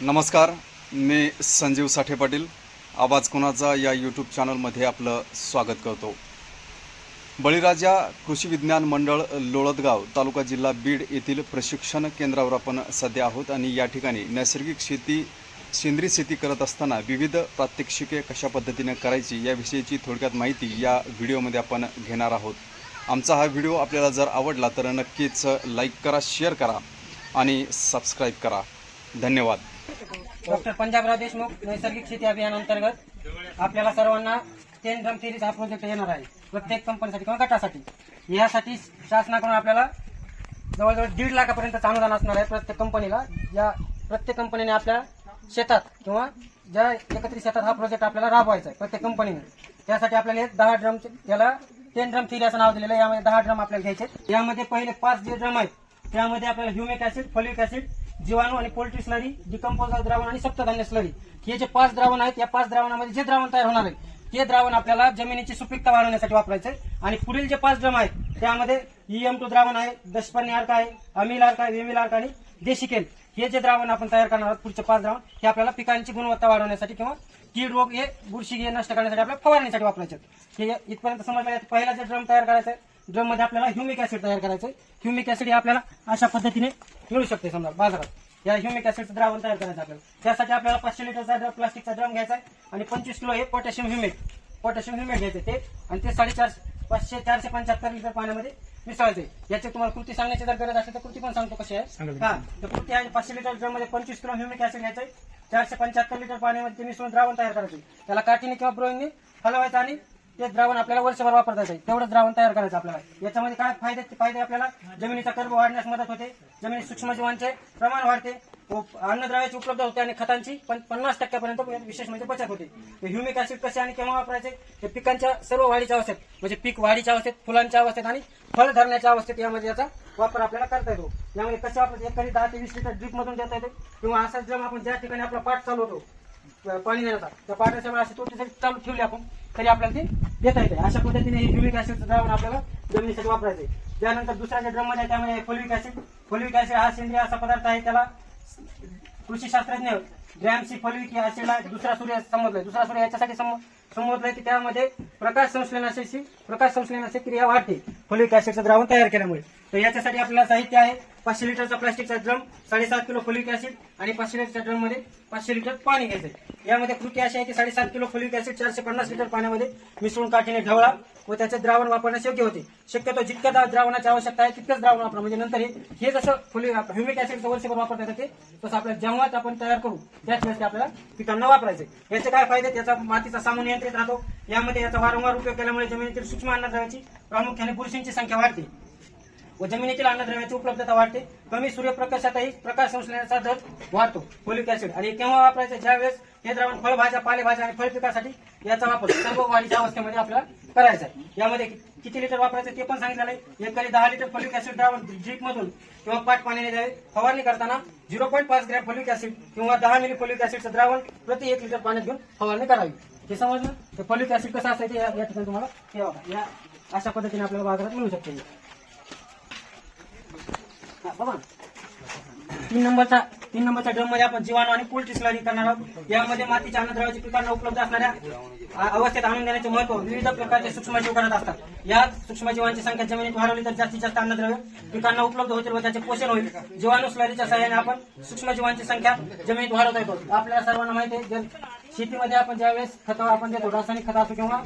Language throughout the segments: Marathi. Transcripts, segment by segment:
नमस्कार मी संजीव साठे पाटील. आवाज कोणाचा? या यूट्यूब चॅनलमध्ये आपलं स्वागत करतो. बळीराजा कृषी विज्ञान मंडळ लोळदगाव तालुका जिल्हा बीड येथील प्रशिक्षण केंद्रावर आपण सध्या आहोत आणि या ठिकाणी नैसर्गिक शेती सेंद्रिय शेती करत असताना विविध प्रात्यक्षिके कशा पद्धतीने करायची याविषयीची थोडक्यात माहिती या व्हिडिओमध्ये आपण घेणार आहोत. आमचा हा व्हिडिओ आपल्याला जर आवडला तर नक्कीच लाईक करा शेअर करा आणि सबस्क्राईब करा. धन्यवाद. डॉक्टर पंजाबराव देशमुख नैसर्गिक शेती अभियानांतर्गत आपल्याला सर्वांना टेन ड्रम थेरीज हा प्रोजेक्ट येणार आहे. प्रत्येक कंपनीसाठी किंवा गटासाठी. यासाठी शासनाकडून आपल्याला जवळजवळ दीड लाखापर्यंत अनुदान असणार आहे प्रत्येक कंपनीला या प्रत्येक कंपनीने आपल्या शेतात किंवा ज्या एकत्रित शेतात हा प्रोजेक्ट आपल्याला राबवायचा आहे प्रत्येक कंपनीने त्यासाठी आपल्याला एक दहा ड्रम त्याला टेन ड्रम थेरी असं नाव दिलेलं आहे. यामध्ये दहा ड्रम आपल्याला घ्यायचे यामध्ये पहिले पाच जे ड्रम आहेत त्यामध्ये आपल्याला ह्युमिक ऍसिड फॉलिक ऍसिड जीवाणू आणि पोल्ट्री स्लरी डिकम्पोजर द्रावण आणि सप्तधान्य स्लरी हे जे पाच द्रावण आहेत या पाच द्रावणामध्ये जे द्रावण तयार होणार आहे ते द्रावण आपल्याला जमिनीची सुपीकता वाढवण्यासाठी वापरायचं आहे आणि पुढील जे पाच ड्रम आहेत त्यामध्ये ईएम टू द्रावण आहे दशपर्णी अर्क आहे अमिल अर्क आहे वेमिल अर्क आणि देशिकेल हे जे द्रावण आपण तयार करणार आहोत पुढचे पाच द्रावण हे आपल्याला पिकांची गुणवत्ता वाढवण्यासाठी किंवा कीड रोग हे बुरशी हे नष्ट करण्यासाठी आपल्याला फवारणीसाठी वापरायचे आहेत. हे इथपर्यंत समजलं पहिला जे ड्रम तयार करायचा आहे ड्रममध्ये आपल्याला ह्युमिक ऍसिड तयार करायचं ह्युमिक ऍसिड हे आपल्याला अशा पद्धतीने मिळू शकते समजा बाजारात. या ह्युमिक ऍसिडचं द्रावण तयार करायचं आपल्याला. त्यासाठी आपल्याला पाचशे लिटरचा ड्रम प्लास्टिकचा ड्रम घ्यायचा आहे आणि पंचवीस किलो हे पोटॅशियम ह्युमिक पोटॅशियम ह्युमिक घ्यायचे ते. आणि ते साडेचार पाचशे चारशे पंच्याहत्तर लिटर पाण्यामध्ये मिसळायचे याची तुम्हाला कृती सांगण्याची जर गरज असेल तर कृती पण सांगतो कशी आहे. हा तर कृती आहे पाचशे लिटर ड्रममध्ये पंचवीस किलो ह्युमिक ऍसिड घ्यायचं चारशे पंच्याहत्तर लिटर पाण्यामध्ये मिसळून द्रावण तयार करायचे त्याला काठीने किंवा ब्रोईने हलवायचं आणि ते द्रावण आपल्याला वर्षभर वापरता येईल तेवढं द्रावण तयार करायचं आपल्याला. याच्यामध्ये काय फायदे फायदे आपल्याला जमिनीचा कर्ब वाढण्यास मदत होते. जमिनीत सूक्ष्मजीवांचे प्रमाण वाढते. व अन्नद्रव्याची उपलब्ध होते आणि खतांची पण पन्नास टक्क्यापर्यंत विशेष म्हणजे बचत होते. ह्युमिक ऍसिड कसे आणि केव्हा वापरायचे? ते पिकांच्या सर्व वाढीच्या अवस्थेत म्हणजे पीक वाढीच्या अवस्थेत फुलांच्या अवस्थेत आणि फळ धरण्याच्या अवस्थेत यामध्ये याचा वापर आपल्याला करता येतो. यामध्ये कसे वापरायचे? एखादी दहा ते वीस लिटर ड्रीप मधून देता येते. किंवा असाच जेव्हा आपण ज्या ठिकाणी आपला पाठ चालू होतो पाणी देण्याचा त्या पाण्याच्या वेळेस तोटीसाठी चालू ठेवली आपण तरी आपल्याला ते देता येते अशा पद्धतीने हे ह्युमिक ऍसिडचं द्रावण आपल्याला जमिनीसाठी वापरायचे त्यानंतर दुसऱ्या ज्या ड्रममध्ये आहे त्यामध्ये फोलिक ऍसिड फोलिक ऍसिड हा सेंद्रिय असा पदार्थ आहे त्याला कृषी शास्त्रज्ञ ग्रॅमसी फॉलिक या असेला दुसरा सूर्य समजलाय दुसरा सूर्य याच्यासाठी सम- की त्यामध्ये प्रकाश संश्लेषणाची प्रकाश संश्लेषणाची क्रिया वाढते. फोलिक ऍसिडचं द्रावण तयार केल्यामुळे. तर याच्यासाठी आपल्याला साहित्य आहे पाचशे लिटरचा प्लास्टिकचा ड्रम साडेसात किलो फोलिक ऍसिड आणि पाचशे लिटरच्या ड्रममध्ये पाचशे लिटर पाणी घ्यायचं यामध्ये कृती अशी आहे की साडेसात किलो फोलिक ऍसिड चारशे पन्नास लिटर पाण्यामध्ये मिसळून काठीने ढवळा व त्याचे द्रावण वापरण्यास योग्य होते. शक्यतो जितक्या द्रा- द्रावणाची आवश्यकता आहे तितकंच द्रावण वापरा. म्हणजे नंतर हे जसं फुले ह्युमिक ऍसिडचं वर्षभर वापरता येतं ते तसं आपल्याला जेव्हाच आपण तयार करू त्याच वेळेस ते आपल्याला पिकांना वापरायचे. याचे काय फायदे? त्याचा मातीचा सामान नियंत्रित राहतो. यामध्ये याचा वारंवार उपयोग केल्यामुळे जमिनीतील सूक्ष्म अन्नद्रव्याची प्रामुख्याने बुरशींची संख्या वाढते. व जमिनीतील अन्नद्रव्याची उपलब्धता वाढते. कमी सूर्यप्रकाशातही प्रकाश संश्लेषणाचा दर वाढतो फोलिक ऍसिड. आणि केव्हा वापरायचं? ज्यावेळेस हे द्रावण फळभाज्या पालेभाज्या आणि फळपिकासाठी याचा वापर सर्व वाढीच्या अवस्थेमध्ये आपल्याला करायचा आहे. यामध्ये किती लिटर वापरायचं ते पण सांगितलं आहे. एकरी दहा लिटर फोलिक ऍसिड द्रावण ड्रीप मधून किंवा पाट पाण्याने द्यावे. फवारणी करताना झिरो पॉईंट पाच ग्रॅम फोलिक ऍसिड किंवा दहा मिली फोलिक ऍसिडचं द्रावण प्रति एक लिटर पाण्यात घेऊन फवारणी करावी. हे समजलं? तर फोलिक ऍसिड कसं असायचं या ठिकाणी तुम्हाला हे बघा. या अशा पद्धतीने आपल्याला बाजारात मिळू शकते बघा. तीन नंबरचा तीन नंबरच्या ड्रममध्ये आपण जीवाणू आणि पोल्ट्री स्लरी करणार आहोत. यामध्ये मातीच्या अन्नद्रव्याची पिकांना उपलब्ध असणाऱ्या अवस्थेत आणून देण्याचे महत्त्व विविध प्रकारचे सूक्ष्मजीव करत असतात. या सूक्ष्मजीवांची संख्या जमिनीत वाढवली तर जास्तीत जास्त अन्नद्रव्य पिकांना उपलब्ध होतील व त्याचे पोषण होईल. जीवाणू स्लरीच्या सहाय्याने आपण सूक्ष्मजीवांची संख्या जमिनीत वाढवता येतो आपल्याला सर्वांना माहिती आहे शेतीमध्ये आपण ज्यावेळेस खतं आपण देतो रासायनिक खत असो किंवा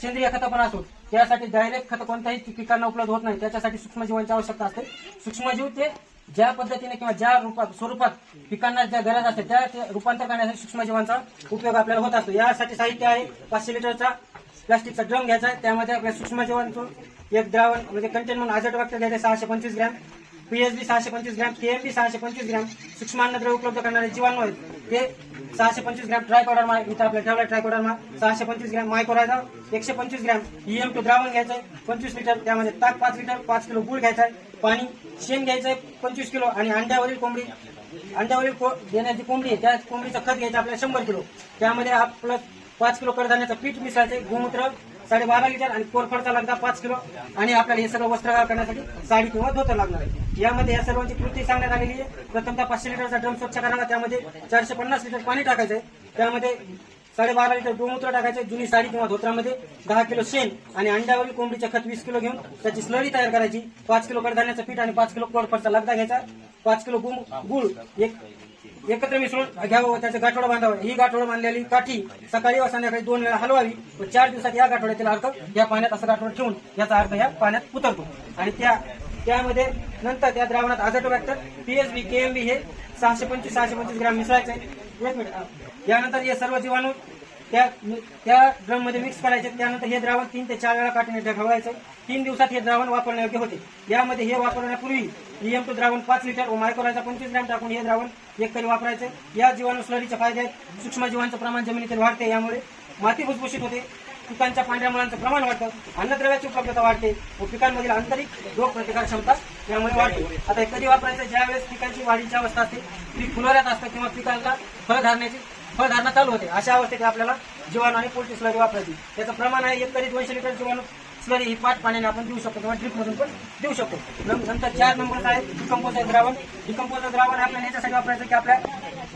सेंद्रिय खतं पण असो त्यासाठी डायरेक्ट खत कोणत्याही पिकांना उपलब्ध होत नाही. त्याच्यासाठी सूक्ष्मजीवांची आवश्यकता असते. सूक्ष्मजीव ते ज्या पद्धतीने किंवा ज्या रूपात स्वरूपात पिकांना ज्या गरज असते त्या ते रूपांतर करण्यासाठी सूक्ष्मजीवांचा उपयोग आपल्याला होत असतो. यासाठी साहित्य आहे. पाचशे लिटरचा प्लास्टिकचा ड्रम घ्यायचा आहे. त्यामध्ये आपल्या सूक्ष्मजीवांचं एक द्रावण म्हणजे कंटेन म्हणून आजट वाक्य घ्यायचं सहाशे पंचवीस ग्रॅम. पीएचबी सहाशे पंचवीस ग्रॅम. केएमबी सहाशे पंचवीस ग्रॅम. सूक्ष्म अन्नद्रव्य उपलब्ध करणारे जीवाणू आहेत. ते सहाशे पंचवीस ग्रॅम ट्रायकोडर मा इथं आपल्या ठेवला ट्रायकोडर मा. सहाशे पंचवीस ग्रॅम मायकोरायझा एकशे पंचवीस ग्रॅम ईएम टू द्रावण घ्यायचं आहे पंचवीस लिटर त्यामध्ये ताक पाच लिटर पाच किलो गुळ घ्यायचा आहे पाणी शेण घ्यायचं आहे पंचवीस किलो आणि अंड्यावरील कोंबडी. अंड्यावरील को- देण्याची कोंबडी आहे त्या कोंबडीचं खत घ्यायचं आपल्याला शंभर किलो. त्यामध्ये आपलं पाच किलो कडधान्याचं पीठ मिसळायचं गोमूत्र साडेबारा लिटर आणि कोरफडचा लागता पाच किलो आणि आपल्याला हे सगळं वस्त्र करण्यासाठी साडी किंवा धोतर लागणार आहे. यामध्ये या सर्वांची कृती सांगण्यात आलेली आहे. प्रथमतः पाचशे लिटरचा ड्रम स्वच्छ करावा त्यामध्ये चारशे पन्नास लिटर पाणी टाकायचं आहे. त्यामध्ये साडेबारा लिटर गोमूत्र टाकायचे जुनी साडी किंवा धोत्रामध्ये दहा किलो शेण आणि अंड्यावरील कोंबडीचे खत वीस किलो घेऊन त्याची स्लरी तयार करायची. पाच किलो कडधान्याचं पीठ आणि पाच किलो कोडफडचा लगदा घ्यायचा. पाच किलो गुळ गुळ एक एकत्र मिसळून घ्यावं व त्याचं गाठोडं बांधावं. ही गाठोडं बांधलेली काठी सकाळी व संध्याकाळी दोन वेळा हलवावी व चार दिवसात या गाठोड्यातील अर्थ या पाण्यात असं गाठोडं ठेवून याचा अर्थ या पाण्यात उतरतो. आणि त्या त्यामध्ये नंतर त्या द्रावणात आझटो बॅक्टर पीएसबी केएमबी हे सहाशे पंचवीस सहाशे पंचवीस ग्राम मिसळायचे. एक मिनिट यानंतर हे सर्व जीवाणू त्या त्या ड्रममध्ये मिक्स करायचे. त्यानंतर हे द्रावण तीन ते चार वेळा काठीने ढवळायचं तीन दिवसात हे द्रावण वापरण्यायोग्य होते. यामध्ये हे वापरण्यापूर्वी ईएम टू द्रावण पाच लिटर व मायक्रोराचा पंचवीस ग्रॅम टाकून हे द्रावण एक तरी वापरायचं. या जीवाणू स्लरीचे फायदे आहेत. सूक्ष्मजीवांचं प्रमाण जमिनीतील वाढते. यामुळे माती भुसभुशीत होते. पिकांच्या पांढऱ्या मुळांचं प्रमाण वाढतं अन्नद्रव्याची उपलब्धता वाढते. व पिकांमधील आंतरिक रोग प्रतिकार क्षमता यामुळे वाढते. आता कधी वापरायचं? ज्यावेळेस पिकांची वाढीची अवस्था असते पीक फुलोऱ्यात असतं किंवा पिकांना फळधारण्याची फळधारणा चालू होते. अशा अवस्थेत आपल्याला जीवाणू आणि पोल्ट्री स्लरी वापरायची. त्याचं प्रमाण आहे एक तरी दोनशे लिटर जीवाणू स्लरी ही पाच पाण्याने आपण देऊ शकतो किंवा ड्रिपमधून पण देऊ शकतो. नंतर चार नंबर आहे डिकंपोजर द्रावण. डिकंपोजर द्रावण आपल्याला याच्यासाठी वापरायचं की आपल्या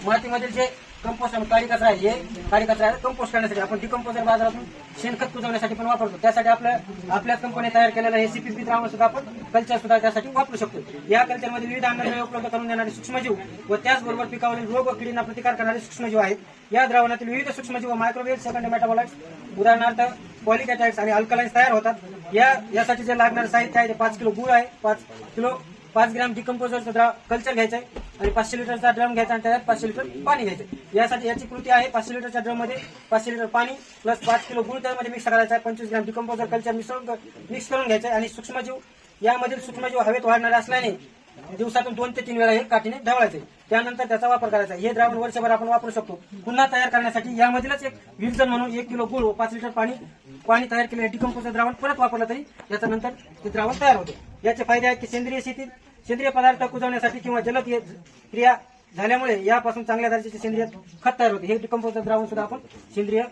मातीमधील जे कंपोस्ट काळी कचरा आहे. हे काळी कचरा आहे कंपोस्ट करण्यासाठी आपण डिकम्पोजर बाजारातून शेणखत कुजवण्यासाठी पण वापरतो. त्यासाठी आपल्या आपल्याच कंपनी तयार केलेलं हे सीपीपी द्रावण सुद्धा आपण कल्चर सुद्धा त्यासाठी वापरू शकतो. या कल्चरमध्ये विविध अन्नद्रव्य उपलब्ध करून देणारे सूक्ष्मजीव व त्याचबरोबर पिकावरील रोग व किडींना प्रतिकार करणारे सूक्ष्मजीव आहेत. या द्रावणातील विविध सूक्ष्मजीव व मायक्रोवेव्ह सेकंड मेटाबॉलाइट्स उदाहरणार्थ पॉलिकॅटाइट्स आणि अल्कलाइन्स तयार होतात. या यासाठी जे लागणारे साहित्य आहे ते पाच किलो गुळ आहे पाच किलो पाच ग्रॅम डिकम्पोजरचा द्रा कल्चर घ्यायचं आहे आणि पाचशे लिटरचा ड्रम घ्यायचा आणि त्याच्यात पाचशे लिटर पाणी घ्यायचं यासाठी याची कृती आहे पाचशे लिटरच्या ड्रममध्ये पाचशे लिटर पाणी प्लस पाच किलो गुळ त्यामध्ये मिक्स करायचा आहे. पंचवीस ग्राम डिकम्पोजर कल्चर मिसळून मिक्स करून घ्यायचं आहे आणि सूक्ष्मजीव यामधील सूक्ष्मजीव हवेत वाढणारे असल्याने दिवसातून दोन ते तीन वेळा हे काठीने ढवळायचे. त्यानंतर त्याचा वापर करायचा. हे द्रावण वर्षभर आपण वापरू शकतो. पुन्हा तयार करण्यासाठी यामधीलच एक विरजन म्हणून एक किलो गुळ व पाच लिटर पाणी पाणी तयार केलेले डिकम्पोजर द्रावण परत वापरलं तरी याच्यानंतर ते द्रावण तयार होते. याचे फायदे आहेत की सेंद्रिय शेतीत सेंद्रिय पदार्थ कुजवण्यासाठी किंवा जलद क्रिया झाल्यामुळे यापासून चांगल्या दर्जाचे सेंद्रिय खत तयार होते. हे डिकम्पोजर द्रावण सुद्धा आपण सेंद्रिय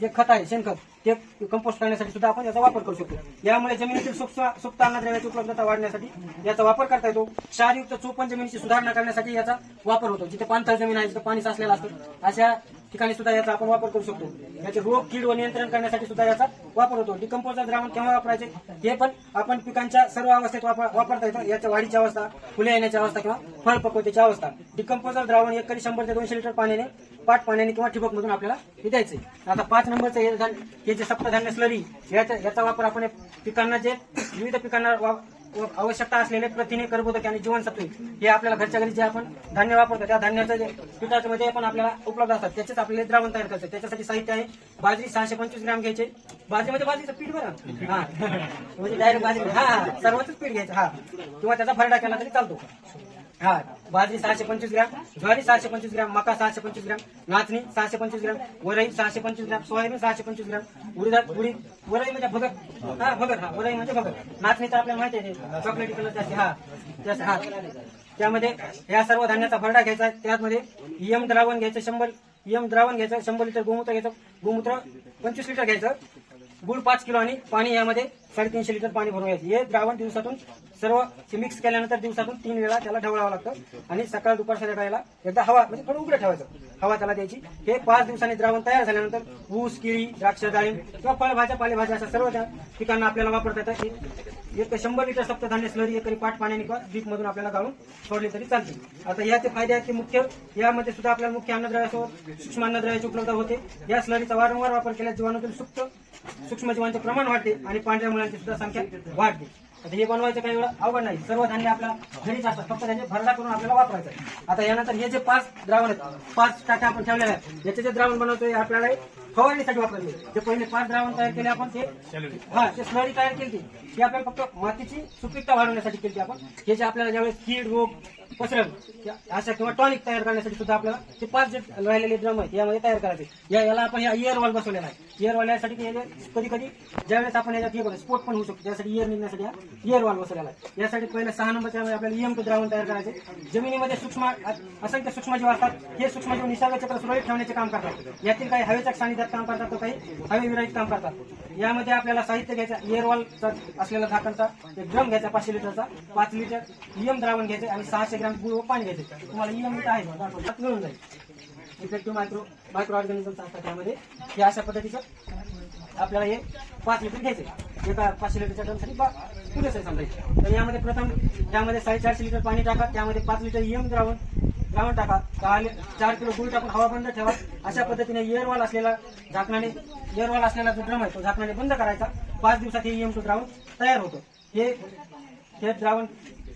जे खत आहे शेणखत ते कंपोस्ट करण्यासाठी सुद्धा आपण याचा वापर करू शकतो. यामुळे जमिनीतील सूक्ष्म सुप्त अन्नद्रव्याची उपलब्धता वाढण्यासाठी याचा वापर करता येतो. क्षारयुक्त चोपण जमिनीची सुधारणा करण्यासाठी याचा वापर होतो. जिथे पाणथळ जमीन आहे जिथे पाणी साचलेलं असतं अशा ठिकाणी सुद्धा याचा आपण वापर करू शकतो. याचे रोग कीड व नियंत्रण करण्यासाठी सुद्धा याचा वापर होतो. डिकम्पोजर द्रावण केव्हा वापरायचे? हे पण आपण पिकांच्या सर्व अवस्थेत वापरता येतं. याच्या वाढीची अवस्था फुले येण्याची अवस्था किंवा फळ पकवतेची अवस्था. डिकम्पोजर द्रावण एक कधी शंभर ते दोनशे लिटर पाण्याने पाट पाण्याने किंवा ठिबक मधून आपल्याला हे द्यायचे. आता पाच नंबरचं हे हे जे सप्तधान्य स्लरी याचा याचा वापर आपण पिकांना जे विविध पिकांना वा- आवश्यकता असलेले प्रथिने कर्बोदके आणि जीवनसत्वे हे आपल्याला घरच्या घरी जे आपण धान्य वापरतो त्या धान्याचं जे पिठाच्या मध्ये पण आपल्याला उपलब्ध असतात. त्याचेच आपल्याला द्रावण तयार करायचं त्याच्यासाठी साहित्य आहे. बाजरी सहाशे पंचवीस ग्रॅम घ्यायचे. बाजरीमध्ये बाजरीचं पीठ बरं हा. म्हणजे डायरेक्ट बाजरी. हा हा सर्वच पीठ घ्यायचं. हा. किंवा त्याचा भरडा केला तरी चालतो. हा बाजरी सहाशे पंचवीस ग्रॅम ज्वारी सहाशे पंचवीस ग्रॅम मका सहाशे पंचवीस ग्रॅम नाचणी सहाशे पंचवीस ग्रॅम वरई सहाशे पंचवीस ग्रॅम सोयाबीन सहाशे पंचवीस ग्रॅम उडीदात उडीद वरई म्हणजे भगत. हा भगत हा वरई म्हणजे भगत. नाचणी तर आपल्याला माहिती आहे चॉकलेटी कलर असते हा त्यास हा. त्यामध्ये या सर्व धान्याचा भरडा घ्यायचा आहे. त्यामध्ये इयम द्रावण घ्यायचं शंभर इयम द्रावण घ्यायचं शंभर लिटर गोमूत्र घ्यायचं गोमूत्र पंचवीस लिटर घ्यायचं. गुळ पाच किलो आणि पाणी यामध्ये साडेतीनशे लिटर पाणी भरून घ्यायचं. हे द्रावण दिवसातून सर्व मिक्स केल्यानंतर दिवसातून तीन वेळा त्याला ढवळावं लागतं. आणि सकाळ दुपार संध्याकाळला एकदा हवा म्हणजे थोडं उघडं ठेवायचं. हवा त्याला द्यायची. हे पाच दिवसांनी द्रावण तयार झाल्यानंतर ऊस केळी द्राक्ष डाळिंब किंवा फळभाज्या पालेभाज्या अशा सर्व त्या पिकांना आपल्याला वापरता येतात. हे- एक शंभर लिटर सप्तधान्य स्लरी एकरी पाठ पाण्याने किंवा बीकमधून मधून आपल्याला गाळून सोडली तरी चालते आता याचे फायदे आहेत की मुख्य यामध्ये सुद्धा आपल्याला मुख्य अन्नद्रव्यासोबत सूक्ष्म अन्नद्रव्याची उपलब्ध होते. या स्लरीचा वारंवार वापर केल्यास जीवाणूतील सुप्त सूक्ष्म जीवांचे प्रमाण वाढते आणि पांढऱ्या मुलांची सुद्धा संख्या वाढते. आता हे बनवायचं काही एवढं अवघड नाही. सर्व धान्य आपल्याला घरीच असतात. फक्त त्याचे भरडा करून आपल्याला वापरायचं आहे. आता यानंतर हे जे पाच द्रावण आहेत पाच टाक्या आपण ठेवलेल्या आहेत याचे जे द्रावण बनवतोय आपल्याला फवारणीसाठी वापरायचे जे पहिले पाच द्रावण तयार केले आपण ते हा ते स्लरी तयार केली ती आपल्याला फक्त मातीची सुपीकता वाढवण्यासाठी केली आपण. हे जे आपल्याला ज्यावेळेस कीड रोग पसरल अशा किंवा टॉनिक तयार करण्यासाठी सुद्धा आपल्याला ते पाच जे राहिलेले ड्रम आहेत यामध्ये तयार करायचे. या याला आपण या इयर वॉल बसवलेला आहे. इयर वॉल यासाठी कधी कधी ज्यावेळेस आपण याच्यात हे स्पोर्ट पण होऊ शकतो. त्यासाठी इयर निघण्यासाठी हा इयर वॉल बसवलेला आहे. यासाठी पहिल्या सहा नंबरच्या आपल्याला इएम टू द्रावण तयार करायचे. जमिनीमध्ये सूक्ष्म असंख्य सूक्ष्मजीव असतात. हे सूक्ष्मजीव निसर्गचक्र सुरळीत ठेवण्याचे काम करतात. यातील काही हवेच्या सानिध्यात काम करतात तर काही हवे विरहित काम करतात. यामध्ये आपल्याला साहित्य घ्यायचं इयर वॉल असलेला झाकणचा एक ड्रम घ्यायचा पाचशे लिटरचा पाच लिटर इएम द्रावण घ्यायचे आणि सहाशे ग्रॅम गुळ व पाणी घ्यायचं तुम्हाला इएम आहे बघा, मिळून जाईल. इफेक्टिव्ह मायक्रो मायक्रो ऑर्गॅनिझम असतात त्यामध्ये हे अशा पद्धतीचं आपल्याला हे पाच लिटर घ्यायचे. एका पाचशे लिटरच्या ड्रमसाठी बा पुरेसे तर यामध्ये प्रथम त्यामध्ये साडेचारशे लिटर पाणी टाका. त्यामध्ये पाच लिटर यम द्रावण द्रावण टाका. दहा चार किलो गुळ टाकून हवा बंद ठेवा. अशा पद्धतीने इयरवॉल असलेला झाकणाने इयरवॉल असलेला जो ड्रम आहे तो झाकणाने बंद करायचा. पाच दिवसात हे इएम टू द्रावण तयार होतं. हे हे द्रावण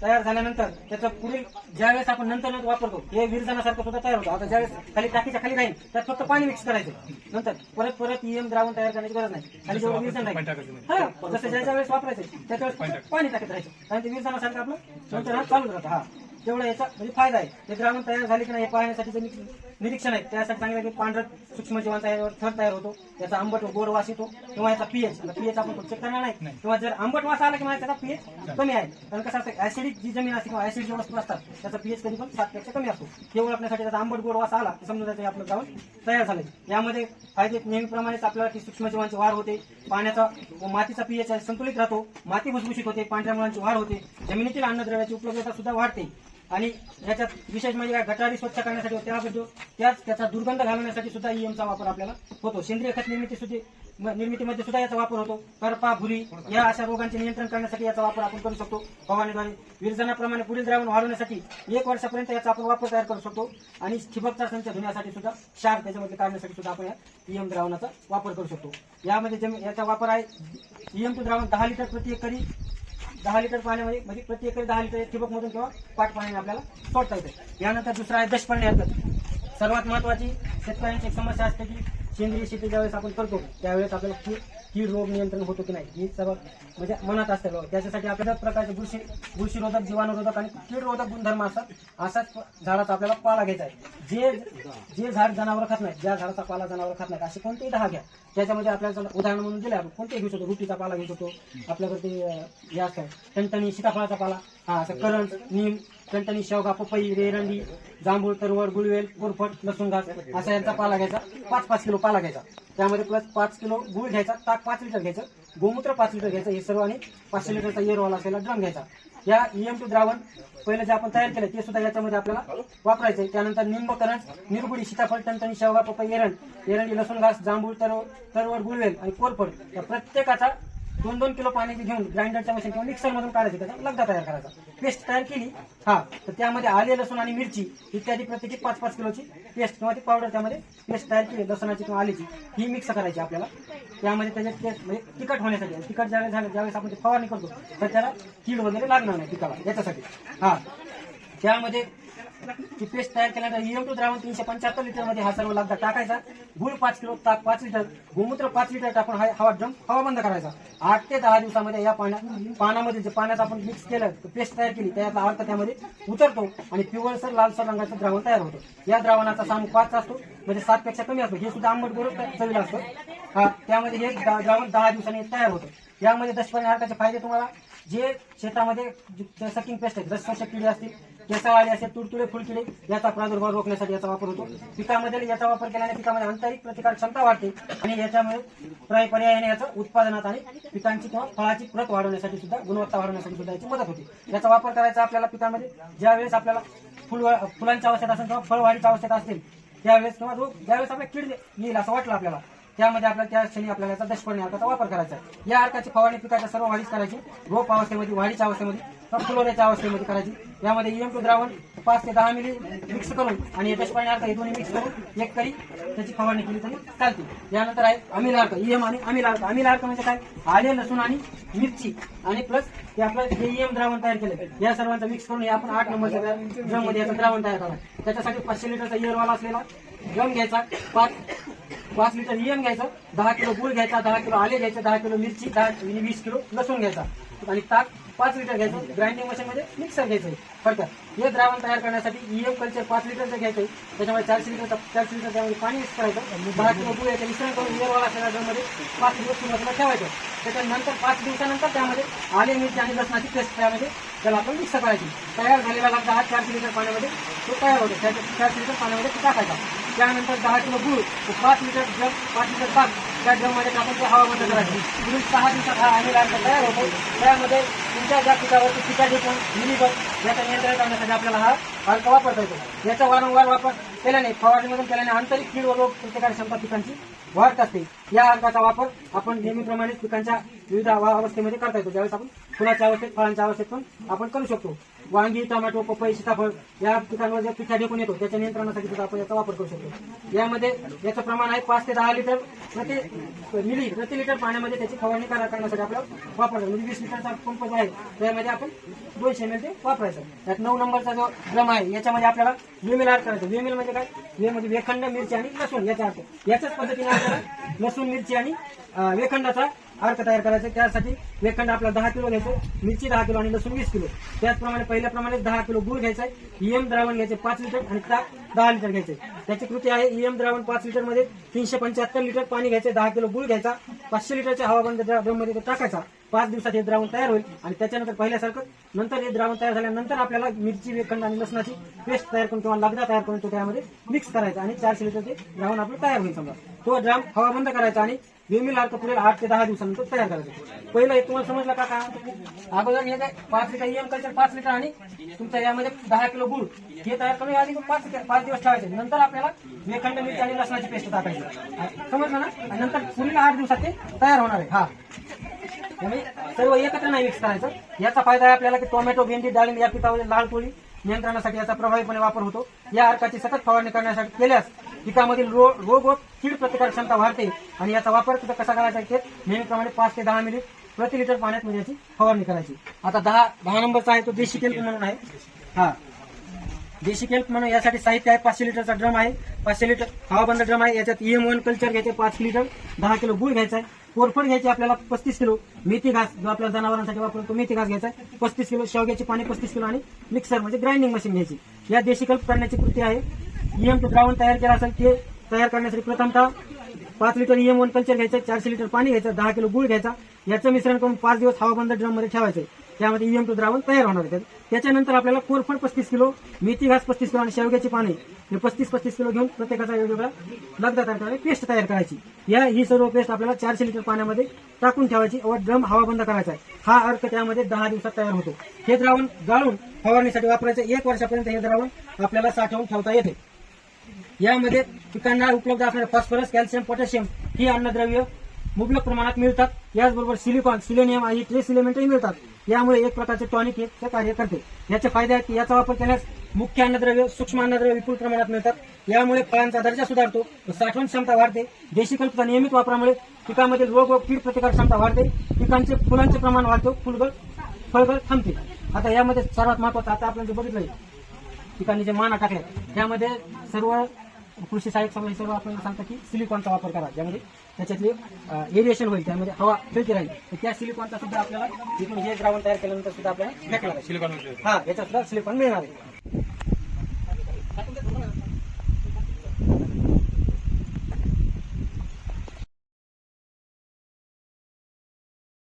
तयार झाल्यानंतर त्याचं पुढील ज्यावेळेस आपण नंतर वापरतो हे विरजनासारखं सुद्धा तयार होतं. आता ज्यावेळेस खाली टाकीच्या खाली राहील त्यात फक्त पाणी मिक्स करायचं. नंतर परत परत ईएम द्रावण तयार करण्याची गरज नाही. खाली जेवढं विरजन राहील. हा जसं ज्याच्या वेळेस वापरायचं त्याच्या वेळेस फक्त पाणी टाकत राहायचं. कारण ते विरजनासारखं आपलं नंतर हा चालू राहतं हा. तेवढा याचा म्हणजे फायदा आहे. ते द्रावण तयार झाले की नाही हे पाहण्यासाठी जे निरीक्षण आहे त्यासाठी चांगलं की पांढरट सूक्ष्मजीवांचा यावर थर तयार होतो. त्याचा आंबट गोड वास येतो. किंवा याचा पीएच पीएच आपण चेक करणार नाही. किंवा जर आंबट वास आला की मला त्याचा पीएच कमी आहे. कारण कसं असतं ऍसिडिक जी जमीन असते किंवा ऍसिड जी वस्तू असतात त्याचा पीएच कधी पण सात पेक्षा कमी असतो. हे ओळखण्यासाठी त्याचा आंबट गोड वास आला की समजा त्याचं आपलं द्रावण तयार झालंय. यामध्ये फायदे नेहमीप्रमाणेच आपल्याला ती सूक्ष्मजीवांची वाढ होते. पाण्याचा व मातीचा पीएच संतुलित राहतो. माती भुसभुशीत होते. पांढऱ्या मुळांची वाढ होते. जमिनीतील अन्नद्रव्याची उपलब्धता सुद्धा वाढते. आणि याच्यात विशेष म्हणजे काय गटारी स्वच्छ करण्यासाठी व त्याबद्दल त्याच त्याचा दुर्गंध घालवण्यासाठी सुद्धा ईएमचा वापर आपल्याला होतो. सेंद्रिय खत निर्मिती सुद्धा म- निर्मितीमध्ये सुद्धा याचा वापर होतो. करपा भुरी या अशा रोगांचे नियंत्रण करण्यासाठी याचा वापर आपण करू शकतो. फवारणीद्वारे विरजनाप्रमाणे पुढील द्रावण वाढवण्यासाठी एक वर्षापर्यंत याचा आपण वापर तयार करू शकतो. आणि ठिबकचा संच धुण्यासाठी सुद्धा क्षार त्याच्यामध्ये काढण्यासाठी सुद्धा आपण या ईएम द्रावणाचा वापर करू शकतो. यामध्ये जमी याचा वापर आहे ईएम टू द्रावण दहा लिटर प्रति एकरी दहा लिटर पाण्यामध्ये म्हणजे प्रति एकरी दहा लिटर ठिबक मधून किंवा पाट पाण्याने आपल्याला सोडता येते. यानंतर दुसरा आहे दशपर्णी हरकत सर्वात महत्वाची शेतकऱ्यांची एक समस्या असते की सेंद्रिय शेती ज्यावेळेस आपण करतो त्यावेळेस आपल्याला कीड रोग नियंत्रण होतो की नाही ही सर्व म्हणजे मनात असते बघा. त्याच्यासाठी आपल्याला प्रकारचे बुरशी बुरशीरोधक जीवाणूरोधक आणि कीडरोधक गुणधर्म असतात असाच झाडाचा आपल्याला पाला घ्यायचा आहे. जे जे झाड जनावर खात नाही ज्या झाडाचा पाला जनावर खात नाही असे कोणतेही दहा घ्या. त्याच्यामध्ये आपल्याला उदाहरण म्हणून दिले आपण कोणतेही घेऊ शकतो. रुटीचा पाला घेऊ शकतो आपल्याकडे ते हे असतं टणटणी सीताफळाचा पाला हा असं करंट नीम टणटणी शेवगा पपई रेरंडी जांभूळ तरवड गुळवेल गुरफट लसूण घास असा यांचा पाला घ्यायचा. पाच पाच किलो पाला घ्यायचा. त्यामध्ये प्लस पाच किलो गुळ घ्यायचा ताक पाच लिटर घ्यायचं गोमूत्र पाच लिटर घ्यायचं हे सर्व आणि पाचशे लिटरचा एरवाला असलेला ड्रम घ्यायचा. या ईएम टू द्रावण पहिलं जे आपण तयार केलं ते सुद्धा याच्यामध्ये आपल्याला वापरायचं आहे त्यानंतर निंबकरण निरगुडी सीताफळ टणटणी शेवगा पपई एरंड एरंडी लसूण घास जांभूळ तरव तरवड गुळवेल आणि कोरफड या प्रत्येकाचा दोन दोन किलो पाणी घेऊन ग्राइंडरच्या मशीन किंवा मिक्सरमधून काढायची काढायचं त्याचा लगदा तयार करायचा. पेस्ट तयार केली हा तर त्यामध्ये आले लसूण आणि मिरची इत्यादी प्रत्येकी पाच पाच किलोची पेस्ट किंवा ती पावडर त्यामध्ये पेस्ट तयार केली लसणाची किंवा आलीची ही मिक्स करायची आपल्याला. त्यामध्ये त्याचे ते म्हणजे तिखट होण्यासाठी तिखट ज्यावेळेस झालं ज्यावेळेस आपण ते फवारणी करतो तर त्याला कीड वगैरे लागणार नाही पिकाला याच्यासाठी. हा. त्यामध्ये ती पेस्ट तयार केल्यानंतर इएम टू द्रावण तीनशे पंच्याहत्तर लिटरमध्ये हा सर्व लागदा टाकायचा. गुळ पाच किलो ताक पाच लिटर गोमूत्र पाच लिटर टाकून हा हवा ड्रम हवा बंद करायचा. आठ ते दहा दिवसामध्ये या पाण्यात पाण्यामध्ये जे पाण्यात आपण मिक्स केलं पेस्ट तयार केली त्याचा अर्थ त्यामध्ये उतरतो आणि पिवळसर लालसर रंगाचं द्रावण तयार होतं. या द्रावणाचा साम पाच असतो म्हणजे सात पेक्षा कमी असतो. हे सुद्धा आंबट गोड चवीला असतं. हा त्यामध्ये हे द्रावण दहा दिवसांनी तयार होतं. यामध्ये दशपर्णी अर्काचे फायदे तुम्हाला जे शेतामध्ये सकिंग पेस्ट आहे रसशोषक किडे असतील केसावाळे असे तुडतुडे फुलकिडे याचा प्रादुर्भाव रोखण्यासाठी याचा वापर होतो. पिकामध्ये याचा वापर केल्याने पिकामध्ये आंतरिक प्रतिकार क्षमता वाढते आणि याच्यामुळे पर्यायाने याचं उत्पादनात आणि पिकांची किंवा फळाची प्रत वाढवण्यासाठी सुद्धा गुणवत्ता वाढवण्यासाठी सुद्धा याची मदत होते. याचा वापर करायचा आपल्याला पिकामध्ये ज्यावेळेस आपल्याला फुल फुलांची आवश्यकता असेल किंवा फळवाढीच्या आवश्यकता असेल त्यावेळेस किंवा रोग ज्यावेळेस आपल्याला कीड येईल असं वाटलं आपल्याला त्यामध्ये आपल्याला त्या क्षणी आपल्याला याचा दशपर्णी अर्काचा वापर करायचा या अर्काची फवारणी पिकाच्या सर्व वाढीस करायची. रोप अवस्थेमध्ये वाढीच्या अवस्थेमध्ये किंवा अवस्थेमध्ये करायची. यामध्ये एम टू द्रावण पाच ते दहा मिली मिक्स करून आणि दशपर्णी अर्थ हे दोन्ही मिक्स करून एक करी त्याची फवारणी केली तरी चालते. यानंतर आहे अमिल अर्थ ईएम आणि अमिल अर्थ अमिल अर्थ म्हणजे काय? आले लसूण आणि मिरची. आणि प्लस हे आपलं जे ईएम द्रावण तयार केलं. या सर्वांचा मिक्स करून हे आपण आठ नंबरच्या ड्रममध्ये याचं द्रावण तयार करा त्याच्यासाठी पाचशे लिटरचा इयरवाला असलेला ड्रम घ्यायचा. पाच पाच लिटर नियम घ्यायचं दहा किलो गुळ घ्यायचा दहा किलो आले घ्यायचे दहा किलो मिरची दहा वीस किलो लसूण घ्यायचा. आणि ताक पाच लिटर घ्यायचं ग्राइंडिंग मशीनमध्ये मिक्सर घ्यायचं. फक्त हे द्रावण तयार करण्यासाठी ईएम कल्चर पाच लिटरचं घ्यायचं त्याच्यामुळे चारशे लिटर चारशे लिटर त्यामध्ये पाणी मिक्स करायचं. दहा किलो गुळ याचं मिश्रण करून वेरवाला असलेल्या पाच दिवस सुरुवातीला ठेवायचं. त्याच्यानंतर पाच दिवसानंतर त्यामध्ये आले मिरची आणि लसणाची पेस्ट त्यामध्ये त्याला आपण मिक्स करायची. तयार झालेला लागता हा चारशे लिटर पाण्यामध्ये तो तयार होतो. चारशे लिटर पाण्यामध्ये टाकायचा. त्यानंतर दहा किलो गुळ पाच लिटर जग पाच लिटर पाक त्या ड्रममध्ये टाकून ते हवाबंद करायची. पुढील सहा दिवसात हा आम्ही तयार होतो. त्यामध्ये तुमच्या ज्या पिकावरती पिका पण मिलीबग याचा नियंत्रण करण्यासाठी आपल्याला हा अर्क वापरता येतो. याचा वारंवार वापर केल्याने फवारणीमधून केल्याने आंतरिक कीड व रोग प्रतिकार क्षमता पिकांची वाढत असते. या अर्काचा वापर आपण नेहमीप्रमाणे पिकांच्या विविध अवस्थेमध्ये करता येतो. ज्यावेळेस आपण फुलाच्या अवस्थेत फळांच्या अवस्थेत पण आपण करू शकतो. वांगी टोमॅटो पपई सीताफळ या पिकांवर जे पिठा ढेकून येतो त्याच्या नियंत्रणासाठी सुद्धा आपण याचा वापर करू शकतो. यामध्ये याचं प्रमाण आहे पाच ते दहा लिटर प्रति मिली प्रति लिटर पाण्यामध्ये त्याची फवारणी करा- करण्यासाठी आपल्याला वापरायचं म्हणजे वीस लिटरचा पंप जो आहे त्यामध्ये आपण दोनशे एम एल ते वापरायचं. त्यात नऊ नंबरचा जो ड्रम आहे याच्यामध्ये आपल्याला वेमिल आड करायचं. वेमिल म्हणजे काय? वे म्हणजे वेखंड मिरची आणि लसूण याचा अर्थ. याच्याच पद्धतीने आपल्याला लसूण मिरची आणि वेखंडाचा अर्क तयार करायचं. त्यासाठी वेखंड आपला दहा किलो घ्यायचं मिरची दहा किलो आणि लसूण वीस किलो. त्याचप्रमाणे पहिल्याप्रमाणे दहा किलो गुळ घ्यायचा आहे. ईएम द्रावण घ्यायचे पाच लिटर आणि ताक दहा लिटर घ्यायचे. त्याची कृती आहे ईएम द्रावण पाच लिटरमध्ये तीनशे पंच्याहत्तर लिटर पाणी घ्यायचे दहा किलो गुळ घ्यायचा पाचशे लिटरच्या हवाबंद ड्रममध्ये तो टाकायचा. पाच दिवसात हे द्रावण तयार होईल आणि त्याच्यानंतर पहिल्यासारखं नंतर हे द्रावण तयार झाल्यानंतर आपल्याला मिरची वेखंड आणि लसणाची पेस्ट तयार करून किंवा लगदा तयार करून तो त्यामध्ये मिक्स करायचा आणि चारशे लिटर ते द्रावण आपलं तयार होईल समजा. तो ड्राम हवाबंद करायचा आणि नेहमी अर्क पुढील आठ ते दहा दिवसानंतर तयार करायचं. पहिलं हे तुम्हाला समजलं का? का अगोदर हे काय पाच लिटर एम कल्चर पाच लिटर आणि तुमच्या यामध्ये दहा किलो गुळ. हे तयार करून आधी पाच पाच दिवस ठेवायचे. नंतर आपल्याला वेखंड मिरची आणि लसणाची पेस्ट टाकायची. समजलं ना? आणि नंतर पुढील आठ दिवसात ते तयार होणार आहे. हा. सर्व एकत्र नाही मिक्स करायचं. याचा फायदा आहे आपल्याला की टोमॅटो भेंडी डाळिंब या पिकावर लाल पोळी नियंत्रणासाठी याचा प्रभावीपणे वापर होतो. या अर्काची सतत फवारणी करण्यासाठी केल्यास पिकामधील रो- रोग व कीड प्रतिकार क्षमता वाढते आणि याचा वापर तिथं कसा करायचा ते नेहमीप्रमाणे पाच ते दहा मिनिट प्रति लिटर पाण्यात म्हणजे याची फवारणी करायची. आता दहा दहा नंबरचा आहे तो देशी केल्प म्हणून आहे. हा. देशी केल्प म्हणून यासाठी साहित्य आहे पाचशे लिटरचा ड्रम आहे. पाचशे लिटर हवाबंद ड्रम आहे याच्यात ईएम वन कल्चर घ्यायचे पाच लिटर. दहा किलो गुळ घ्यायचा आहे. कोरफड घ्यायची आपल्याला पस्तीस किलो. मेथी घास जो आपल्या जनावरांसाठी वापरतो मेथी घास घ्यायचा आहे. पस्तीस किलो शेवग्याची पाणी पस्तीस किलो आणि मिक्सर म्हणजे ग्राइंडिंग मशीन घ्यायची. या देशी कल्प करण्याची कृती आहे. ईएम द्रावण तयार केलं असेल ते तयार करण्यासाठी प्रथमतः पाच लिटर ईएम वन कल्चर घ्यायचं चारशे लिटर पाणी घ्यायचं दहा किलो गुळ घ्यायचा. याचं मिश्रण करून पाच दिवस हवाबंद ड्रममध्ये ठेवायचं. त्यामध्ये ईएम टू द्रावण तयार होणार आहे त्याच्यानंतर आपल्याला कोरफड पस्तीस किलो मेथी घास पस्तीस किलो आणि शेवग्याची पाने हे पस्तीस पस्तीस किलो घेऊन प्रत्येकाचा वेगवेगळा लगदा तयार करायला पेस्ट तयार करायची. या ही सर्व पेस्ट आपल्याला चारशे लिटर पाण्यामध्ये टाकून ठेवायची. व ड्रम हवाबंद करायचा आहे. हा अर्क त्यामध्ये दहा दिवसात तयार होतो. हे द्रावण गाळून फवारणीसाठी वापरायचं. एक वर्षापर्यंत हे द्रावण आपल्याला साठवून ठेवता येते. यामध्ये पिकांना उपलब्ध असणारे फॉस्फरस कॅल्शियम पोटॅशियम ही अन्नद्रव्य मुबलक प्रमाणात मिळतात. याचबरोबर सिलिकॉन सिलेनियम आणि ट्रेस इलेमेंटही मिळतात. यामुळे एक प्रकारचे टॉनिक हे कार्य करते. याचे फायदे आहेत की याचा वापर केल्यास मुख्य अन्नद्रव्य सूक्ष्म अन्नद्रव्य विपुल प्रमाणात मिळतात. यामुळे फळांचा दर्जा सुधारतो साठवण क्षमता वाढते. देशी कल्पचा नियमित वापरामुळे पिकामध्ये रोग व कीड प्रतिकार क्षमता वाढते. पिकांचे फुलांचे प्रमाण वाढतो. फुलगळ फळगळ थांबते. आता यामध्ये सर्वात महत्वाचं आता आपण जे बघितलं पिकांनी जे माना टाकल्या त्यामध्ये सर्व कृषी सहाय्यक समाज सर्व आपल्याला सांगतात की सिलिकॉनचा वापर करा. ज्यामध्ये त्याच्यातले एरिएशन होईल त्यामध्ये हवा फिरती राहील. तर त्या सिलिकॉनचा सुद्धा आपल्याला इथून हे द्रावण तयार केल्यानंतर सुद्धा आपल्याला आहे. सिलिकॉन हा याच्यात सुद्धा सिलिकॉन मिळणार आहे.